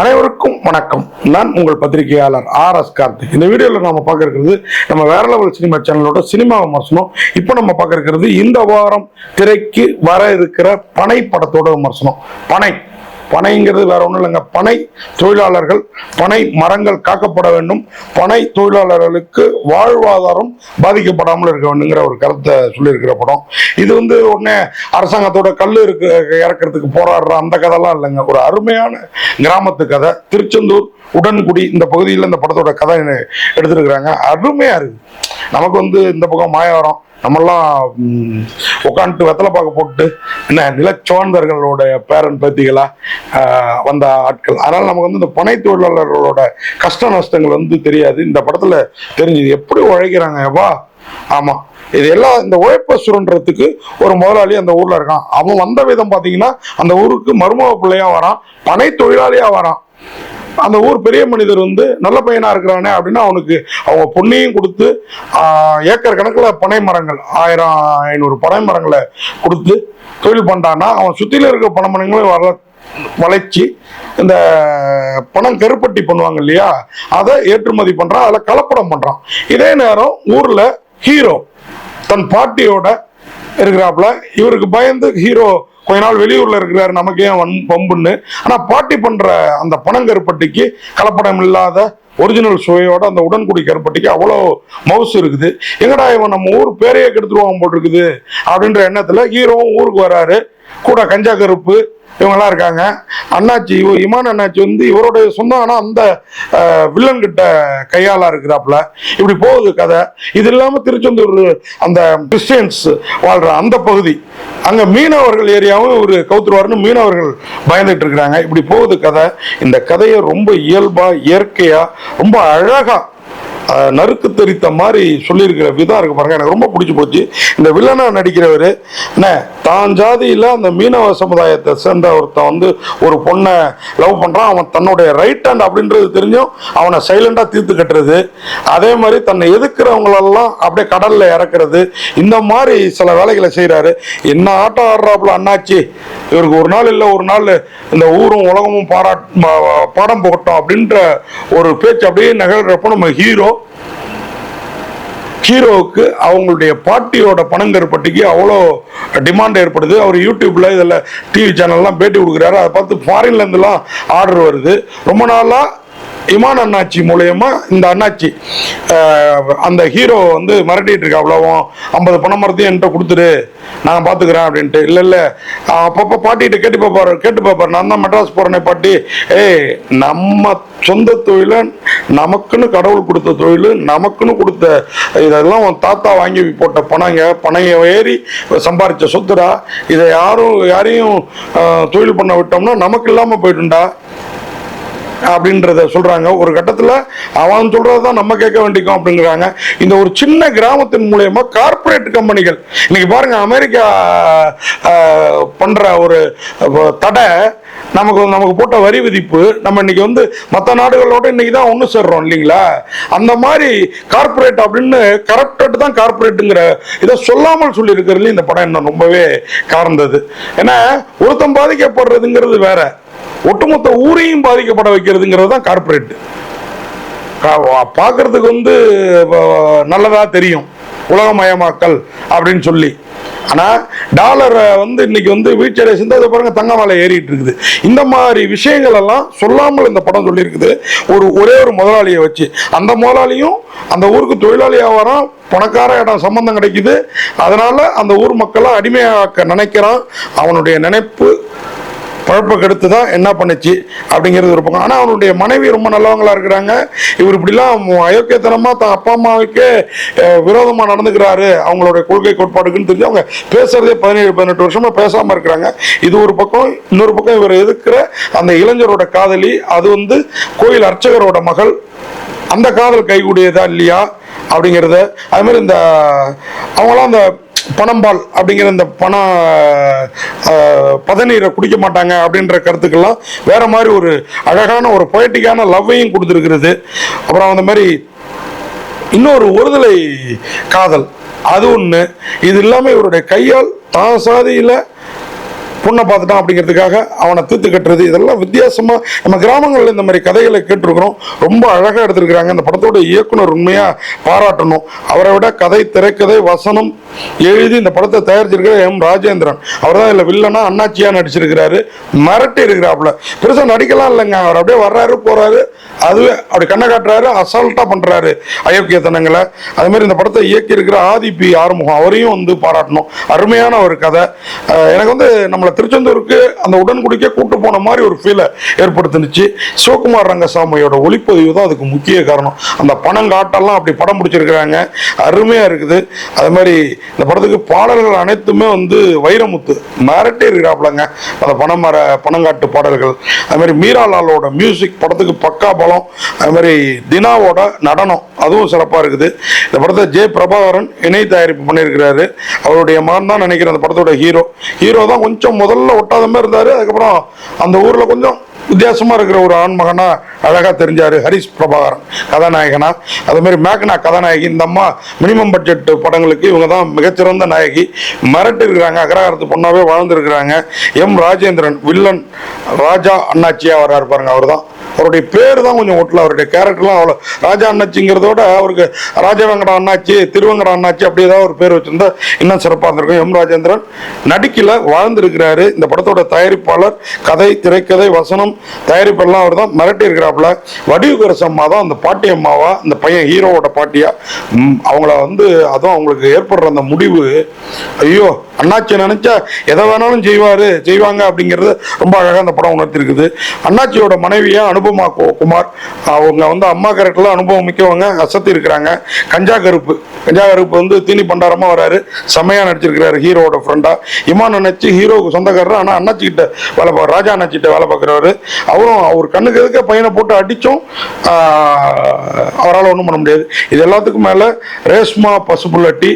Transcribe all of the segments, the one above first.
அனைவருக்கும் வணக்கம். நான் உங்கள் பத்திரிகையாளர் ஆர் எஸ் கார்த்திக். இந்த வீடியோவில் நம்ம பார்க்க இருக்கிறது நம்ம வேற லெவல் சினிமா சேனலோட சினிமா விமர்சனம். இப்போ நம்ம பார்க்க இருக்கிறது இந்த வாரம் திரைக்கு வர இருக்கிற பனை படத்தோட விமர்சனம். பனை. பனைங்கிறது வேற ஒன்றும் இல்லைங்க. பனை தொழிலாளர்கள் பனை மரங்கள் காக்கப்பட வேண்டும். பனை தொழிலாளர்களுக்கு வாழ்வாதாரம் பாதிக்கப்படாமல் இருக்க வேண்டுங்கிற ஒரு கருத்தை சொல்லியிருக்கிற படம். இது வந்து உடனே அரசாங்கத்தோட கல் இருக்கு இறக்கிறதுக்கு போராடுற அந்த கதைலாம் இல்லைங்க. ஒரு அருமையான கிராமத்து கதை. திருச்செந்தூர் உடன்குடி இந்த பகுதியில் இந்த படத்தோட கதை எடுத்துருக்குறாங்க. அருமையா இருக்கு. நமக்கு வந்து இந்த பக்கம் மாயாவரம் நம்மெல்லாம் உட்காந்துட்டு வெத்தலை பார்க்க போட்டு என்ன நிலச்சோழந்தர்களோட பேரன் பேத்திகளா வந்த ஆட்கள். அதனால நமக்கு வந்து இந்த பனை தொழிலாளர்களோட கஷ்ட நஷ்டங்கள் வந்து தெரியாது. இந்த படத்துல தெரிஞ்சது. எப்படி உழைக்கிறாங்க? வா ஆமா. இது எல்லாம் இந்த உழைப்பை சுரண்டுறதுக்கு ஒரு முதலாளி அந்த ஊர்ல இருக்கான். அவன் வந்த விதம் பாத்தீங்கன்னா அந்த ஊருக்கு மருமக பிள்ளையா வரான் பனை தொழிலாளியா வரான். அந்த ஊர் பெரிய மனிதர் வந்து நல்ல பையனா இருக்கிறானே அப்படின்னு அவனுக்கு அவங்க பொண்ணையும் கொடுத்து ஏக்கர் கணக்கில் பனை மரங்கள் ஆயிரம் ஐநூறு பனை மரங்களை கொடுத்து தொழில் பண்ணிட்டான்னா அவன் சுத்தில இருக்கிற பனை மரங்களும் வர வளைச்சி இந்த பணம் கருப்பட்டி பண்ணுவாங்க இல்லையா அதை ஏற்றுமதி பண்றான் அதில் கலப்படம் பண்றான். இதே நேரம் ஊர்ல ஹீரோ தன் பாட்டியோட இருக்கிறாப்புல. இவருக்கு பயந்து ஹீரோ கொஞ்ச நாள் வெளியூர்ல இருக்கிறாரு நமக்கு ஏன் வன் பம்புன்னு ஆனா பாட்டி பண்ற அந்த பனங்கருப்பட்டிக்கு கலப்படம் இல்லாத ஒரிஜினல் சுவையோட அந்த உடன்குடி கருப்பட்டிக்கு அவ்வளோ மவுசு இருக்குது. எங்கடா இவன் நம்ம ஊர் பேரையே கெடுத்துருவாங்க போட்டிருக்குது அப்படின்ற எண்ணத்துல ஹீரோவும் ஊருக்கு வராரு. கூட கஞ்சா கருப்பு இவங்கெல்லாம் இருக்காங்க. அண்ணாச்சி இமான் அண்ணாச்சி வந்து இவருடைய சொந்தம் ஆனால் அந்த வில்லன் கிட்ட கையாளா இருக்கிறாப்புல. இப்படி போகுது கதை. இது இல்லாமல் திருச்செந்தூர் அந்த கிறிஸ்டியன்ஸ் வாழ்ற அந்த பகுதி. அங்க மீனவர்கள் ஏரியாவும் ஒரு கவுத்துருவாருன்னு மீனவர்கள் பயந்துட்டு இருக்கிறாங்க. இப்படி போகுது கதை. இந்த கதையை ரொம்ப இயல்பா இயற்கையா ரொம்ப அழகா நறுக்கு தெரித்த மாதிரி சொல்லியிருக்கிற விதம் இருக்கு பாருங்க. எனக்கு ரொம்ப பிடிச்சி போச்சு. இந்த வில்லனா நடிக்கிறவர் என்ன தான் ஜாதியில் அந்த மீனவ சமுதாயத்தை சேர்ந்த ஒருத்தன் வந்து ஒரு பொண்ணை லவ் பண்ணுறான் அவன் தன்னுடைய ரைட் ஹேண்ட் அப்படின்றது தெரிஞ்சும் அவனை சைலண்டாக தீர்த்து கட்டுறது. அதே மாதிரி தன்னை எதுக்குறவங்களெல்லாம் அப்படியே கடலில் இறக்குறது. இந்த மாதிரி சில வேலைகளை செய்கிறாரு என்ன ஆட்டம் ஆடுறாப்புல அண்ணாச்சி? இவருக்கு ஒரு நாள் இல்லை ஒரு நாள் இந்த ஊரும் உலகமும் பாராட் பாடம் போகட்டும் அப்படின்ற ஒரு பேச்சு அப்படியே நிகழ்றப்போ நம்ம ஹீரோ ஹீரோவுக்கு அவங்களுடைய பாட்டியோட பனங்கருப்பட்டிக்கு அவ்வளோ டிமாண்ட் ஏற்படுது. அவர் யூடியூப்பில் இதில் டிவி சேனல்லாம் பேட்டி கொடுக்குறாரு. அதை பார்த்து ஃபாரின்லேருந்துலாம் ஆர்டர் வருது. ரொம்ப நாளாக இமான் அண்ணாச்சி மூலயமா இந்த அண்ணாச்சி அந்த ஹீரோ வந்து மிரட்டிட்டு இருக்கா அவ்வளவும் ஐம்பது பணம் மரத்தையும் என்கிட்ட கொடுத்துரு நான் பார்த்துக்கிறேன் அப்படின்ட்டு. இல்லை இல்லை. அப்பப்போ பாட்டிகிட்ட கேட்டு பார்ப்பாரு கேட்டு பார்ப்பாரு நான் தான் மெட்ராஸ் போகிறேனே பாட்டி. ஏய் நம்ம சொந்த தொழிலை நமக்குன்னு கடவுள் கொடுத்த தொழில் நமக்குன்னு கொடுத்த இதெல்லாம் உன் தாத்தா வாங்கி போட்ட பணங்க பணைய ஏறி சம்பாதிச்ச சொத்துடா. இதை யாரும் யாரையும் தொழில் பண்ண விட்டோம்னா நமக்கு இல்லாமல் போயிட்டுண்டா அப்படின்றத சொல்றாங்க. ஒரு கட்டத்தில் அவன் சொல்றதுதான் நம்ம கேட்க வேண்டிக்கும் அப்படிங்கிறாங்க. இந்த ஒரு சின்ன கிராமத்தின் மூலயமா கார்ப்பரேட் கம்பெனிகள் இன்னைக்கு பாருங்க அமெரிக்கா பண்ணுற பண்ற ஒரு தடை நமக்கு நமக்கு போட்ட வரி விதிப்பு நம்ம இன்னைக்கு வந்து மற்ற நாடுகளோட இன்னைக்கு தான் ஒன்று சேர்றோம் இல்லைங்களா? அந்த மாதிரி கார்ப்பரேட் அப்படின்னு கரப்டட் தான் கார்ப்பரேட்டுங்கிற இதை சொல்லாமல் சொல்லி இந்த படம் என்ன ரொம்பவே கார்ந்தது ஏன்னா ஒருத்தம் பாதிக்கப்படுறதுங்கிறது வேற. ஒட்டுமொத்த ஊரையும் பாதிக்கப்பட வைக்கிறதுங்கிறது தான் கார்ப்பரேட் பார்க்கறதுக்கு வந்து நல்லதாக தெரியும். உலகமயமாக்கல் அப்படின்னு சொல்லி. ஆனால் டாலரை வந்து இன்னைக்கு வந்து வீழ்ச்சியடை செஞ்சு அதை பாருங்க தங்க மாலை ஏறிட்டு இருக்குது. இந்த மாதிரி விஷயங்கள் எல்லாம் சொல்லாமல் இந்த படம் சொல்லியிருக்குது. ஒரு ஒரே ஒரு முதலாளியை வச்சு. அந்த முதலாளியும் அந்த ஊருக்கு தொழிலாளியாக வரான் பணக்கார இடம் சம்பந்தம் கிடைக்குது. அதனால அந்த ஊர் மக்களை அடிமையாக்க நினைக்கிறான். அவனுடைய நினைப்பு பழப்ப கெடுத்து தான் என்ன பண்ணுச்சு அப்படிங்கிறது ஒரு பக்கம். ஆனால் அவனுடைய மனைவி ரொம்ப நல்லவங்களா இருக்கிறாங்க. இவர் இப்படிலாம் அயோக்கியத்தனமாக தான் அப்பா அம்மாவுக்கே விரோதமாக நடந்துக்கிறாரு. அவங்களுடைய கொள்கை கோட்பாடுக்குன்னு தெரிஞ்சு அவங்க பேசுறதே பதினேழு பதினெட்டு வருஷமா பேசாமல் இருக்கிறாங்க. இது ஒரு பக்கம். இன்னொரு பக்கம் இவர் எதிர்க்கிற அந்த இளைஞரோட காதலி அது வந்து கோயில் அர்ச்சகரோட மகள். அந்த காதல் கைகூடியதா இல்லையா அப்படிங்கிறத. அதுமாதிரி இந்த அவங்களாம் அந்த பணம்பால் அப்படிங்கிற இந்த பண பதநீரை குடிக்க மாட்டாங்க அப்படின்ற கருத்துக்கெல்லாம் வேற மாதிரி ஒரு அழகான ஒரு பொயட்டிக்கான லவ்வையும் கொடுத்துருக்கிறது. அப்புறம் அந்த மாதிரி இன்னொரு ஒருதலை காதல் அது ஒன்று இது இல்லாமல் இவருடைய கையால் தான் சாதியில் பொண்ணை பார்த்துட்டான் அப்படிங்கிறதுக்காக அவனை தீர்த்து கட்டுறது. இதெல்லாம் வித்தியாசமாக நம்ம கிராமங்களில் இந்த மாதிரி கதைகளை கேட்டிருக்கிறோம். ரொம்ப அழகாக எடுத்திருக்கிறாங்க. அந்த படத்தோட இயக்குனர் உண்மையாக பாராட்டணும். அவரை விட கதை திரைக்கதை வசனம் எழுதி இந்த படத்தை தயாரிச்சிருக்கிற எம் ராஜேந்திரன். அவர் தான் இதில் வில்லனா அண்ணாச்சியா நடிச்சிருக்கிறாரு. மிரட்டி இருக்கிறாப்புல. பெருசாக நடிக்கலாம் இல்லைங்க. அவர் அப்படியே வர்றாரு போறாரு. அதுவே அப்படி கண்ணை காட்டுறாரு அசால்ட்டா பண்றாரு அயோக்கியத்தனங்களை அது மாதிரி இந்த படத்தை இயக்கி இருக்கிற ஆதி பி ஆறுமுகம் அவரையும் வந்து பாராட்டணும். அருமையான ஒரு கதை. எனக்கு வந்து நம்மளை திருச்செந்தூருக்கு அந்த உடன்குடிக்கே கூட்டு போன மாதிரி ஒரு ஃபீலை ஏற்படுத்துனுச்சு. சிவகுமார் ரங்கசாமியோட ஒளிப்பதிவு தான் அதுக்கு முக்கிய காரணம். அந்த பணம் காட்டெல்லாம் அப்படி படம் பிடிச்சிருக்கிறாங்க. அருமையா இருக்குது. அது மாதிரி இந்த படத்துக்கு பாடல்கள் அனைத்துமே வந்து வைரமுத்து. மிரட்டி இருக்கிறாப்புலங்க. அந்த பணமர பணங்காட்டு பாடல்கள். அது மாதிரி மீராலாலோட மியூசிக் படத்துக்கு பக்கா பலம். அது மாதிரி தினாவோட நடனம். அதுவும் சிறப்பாக இருக்குது. இந்த படத்தை ஜே பிரபாகரன் இணை தயாரிப்பு பண்ணியிருக்கிறாரு. அவருடைய மகன் தான் நினைக்கிறேன் அந்த படத்தோட ஹீரோ ஹீரோ தான் கொஞ்சம் முதல்ல ஒட்டாத மாதிரி இருந்தார். அதுக்கப்புறம் அந்த ஊரில் கொஞ்சம் வித்தியாசமாக இருக்கிற ஒரு ஆண் அழகாக தெரிஞ்சார் ஹரிஷ் பிரபாகரன் கதாநாயகனா அதுமாரி மேக்னா கதாநாயகி இந்த அம்மா மினிமம் பட்ஜெட் படங்களுக்கு இவங்க தான் மிகச்சிறந்த நாயகி. மிரட்டு இருக்கிறாங்க அகராரத்து பொண்ணாகவே வாழ்ந்துருக்கிறாங்க. எம். ராஜேந்திரன் வில்லன் ராஜா அண்ணாச்சியா வர்றாரு பாருங்க அவர் தான் அவருடைய பேர் தான் கொஞ்சம் ஒட்டல அவருடைய கேரக்டர்லாம் அவ்வளோ ராஜா அண்ணாச்சிங்கிறதோட அவருக்கு ராஜவெங்கட அண்ணாச்சி திருவங்கட அண்ணாச்சி அப்படி ஏதாவது ஒரு பேர் வச்சிருந்தா இன்னும் சிறப்பாக இருந்திருக்கும். எம் ராஜேந்திரன் நடிக்கல வாழ்ந்திருக்கிறாரு. இந்த படத்தோட தயாரிப்பாளர் கதை திரைக்கதை வசனம் தயாரிப்பெல்லாம் அவர் தான் மிரட்டி இருக்கிறாப்புல வடிவுகரசு அம்மா தான் அந்த பாட்டி அம்மாவா அந்த பையன் ஹீரோவோட பாட்டியா? ம், அவங்கள வந்து அதுவும் அவங்களுக்கு ஏற்படுற அந்த முடிவு. ஐயோ அண்ணாச்சி நினைச்சா எதை வேணாலும் செய்வாரு செய்வாங்க அப்படிங்கிறது ரொம்ப அழகாக அந்த படம் உணர்த்திருக்குது. அண்ணாச்சியோட மனைவியை அனுபவம் அனுபமா குமார்? அவங்க வந்து அம்மா கேரக்டர்ல அனுபவம் மிக்கவங்க அசத்தி இருக்கிறாங்க. கஞ்சா கருப்பு. கஞ்சா கருப்பு வந்து தீனி பண்டாரமா வராரு. செம்மையா நடிச்சிருக்கிறாரு ஹீரோவோட ஃப்ரெண்டா இமான் நினைச்சு ஹீரோவுக்கு சொந்தக்காரர் ஆனா அண்ணாச்சி கிட்ட வேலை பார்க்க ராஜா அண்ணாச்சி கிட்ட வேலை பார்க்குறவர். அவரும் அவர் கண்ணுக்கு எதுக்க பையனை போட்டு அடிச்சும் அவரால் ஒன்றும் பண்ண முடியாது. இது எல்லாத்துக்கும் மேலே ரேஷ்மா பசுபுள்ளட்டி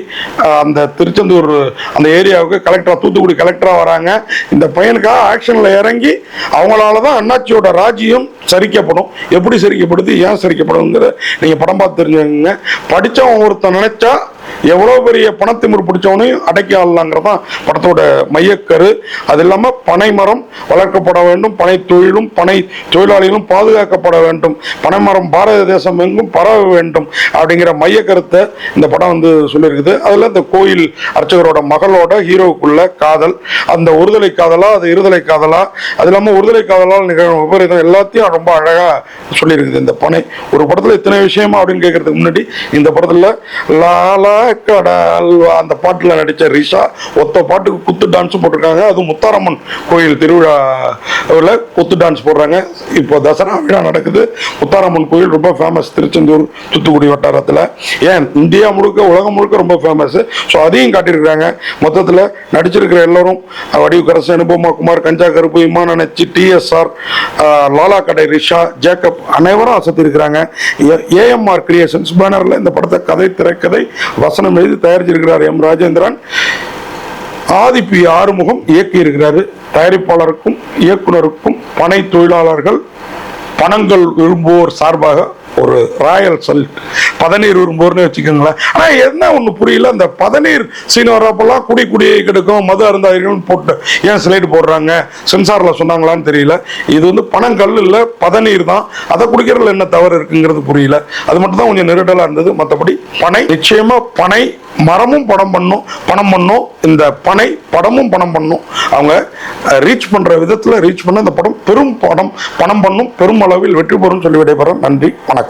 அந்த திருச்செந்தூர் அந்த ஏரியாவுக்கு கலெக்டரா தூத்துக்குடி கலெக்டரா வராங்க. இந்த பையனுக்காக ஆக்ஷன்ல இறங்கி அவங்களால தான் அண்ணாச்சியோட ராஜ்யம் சரிக்கப்படும். எப்படி சரிக்கப்படுது ஏன் சரிக்கப்படுங்கிற நீங்க படம் பார்த்து தெரிஞ்சுக்கங்க. படிச்சவன் ஒருத்தன் நினைச்சா எவ்வளோ பெரிய பணத்தை பிடிச்சவனையும் அடக்கி ஆடலாங்கிறது தான் படத்தோட மையக்கரு. அது இல்லாமல் பனை மரம் வளர்க்கப்பட வேண்டும். பனை தொழிலும் பனை தொழிலாளிகளும் பாதுகாக்கப்பட வேண்டும். பனை மரம் பாரத தேசம் எங்கும் பரவ வேண்டும் அப்படிங்கிற மைய கருத்தை இந்த படம் வந்து சொல்லியிருக்குது. அதில் இந்த கோயில் அர்ச்சகரோட மகளோட ஹீரோவுக்குள்ள காதல் அந்த ஒருதலை காதலா அது இருதலை காதலா அது இல்லாமல் ஒருதலை காதலால் நிகழும் விபரீதம் எல்லாத்தையும் ரொம்ப அழகாக சொல்லியிருக்குது இந்த பனை. ஒரு படத்தில் இத்தனை விஷயமா அப்படின்னு கேட்கறதுக்கு முன்னாடி இந்த படத்தில் லாலா அல்வா அந்த பாட்டில் நடிச்ச ரிஷா ஒத்த பாட்டுக்கு குத்து டான்ஸ் போட்டிருக்காங்க. அது முத்தாரம்மன் கோயில் திருவிழாவில் குத்து டான்ஸ் போடுறாங்க. இப்போ தசரா விழா நடக்குது. முத்தாரம்மன் கோயில் ரொம்ப ஃபேமஸ் திருச்செந்தூர் தூத்துக்குடி வட்டாரத்தில். ஏன்? இந்தியா முழுக்க உலகம் முழுக்க ரொம்ப ஃபேமஸ் ஸோ அதையும் காட்டியிருக்கிறாங்க மொத்தத்தில் நடிச்சிருக்கிற எல்லாரும் வடிவுக்கரசு அனுபவமா குமார் கஞ்சா கருப்பு இமான நச்சி டிஎஸ்ஆர் லாலா கடை ரிஷா ஜேக்கப் அனைவரும் அசத்திருக்கிறாங்க. AMR creations. பேனரில் இந்த படத்தை கதை திரைக்கதை வசனம் எழுதி தயாரிச்சிருக்கிறார் எம் ராஜேந்திரன். ஆதி பி ஆறுமுகம் இயக்கியிருக்கிறாரு. தயாரிப்பாளருக்கும் இயக்குனருக்கும் பனை தொழிலாளர்கள் பணங்கள் விரும்புவோர் சார்பாக ஒரு ராயல் சல்ட் பதநீர் விரும்புவோர்னு வச்சுக்கோங்களேன். ஆனால் என்ன ஒன்று புரியல அந்த பதநீர் சீன் வர்றப்பெல்லாம் குடி குடியை கெடுக்கும் மது அருந்தாதிகள்னு போட்டு ஏன் ஸ்லைடு போடுறாங்க? சென்சாரில் சொன்னாங்களான்னு தெரியல. இது வந்து பணம் கல் இல்லை பதநீர் தான். அதை குடிக்கிறதுல என்ன தவறு இருக்குங்கிறது புரியல. அது மட்டும் தான் கொஞ்சம் நெருடலாக இருந்தது. மற்றபடி பனை நிச்சயமாக பனை மரமும் படம் பண்ணும் பணம் பண்ணும். இந்த பனை படமும் பணம் பண்ணும். அவங்க ரீச் பண்ணுற விதத்தில் ரீச் பண்ண அந்த படம் பெரும் படம் பணம் பண்ணும் பெரும் அளவில் வெற்றி பெறும் சொல்லி விடைபெறும் நன்றி வணக்கம்.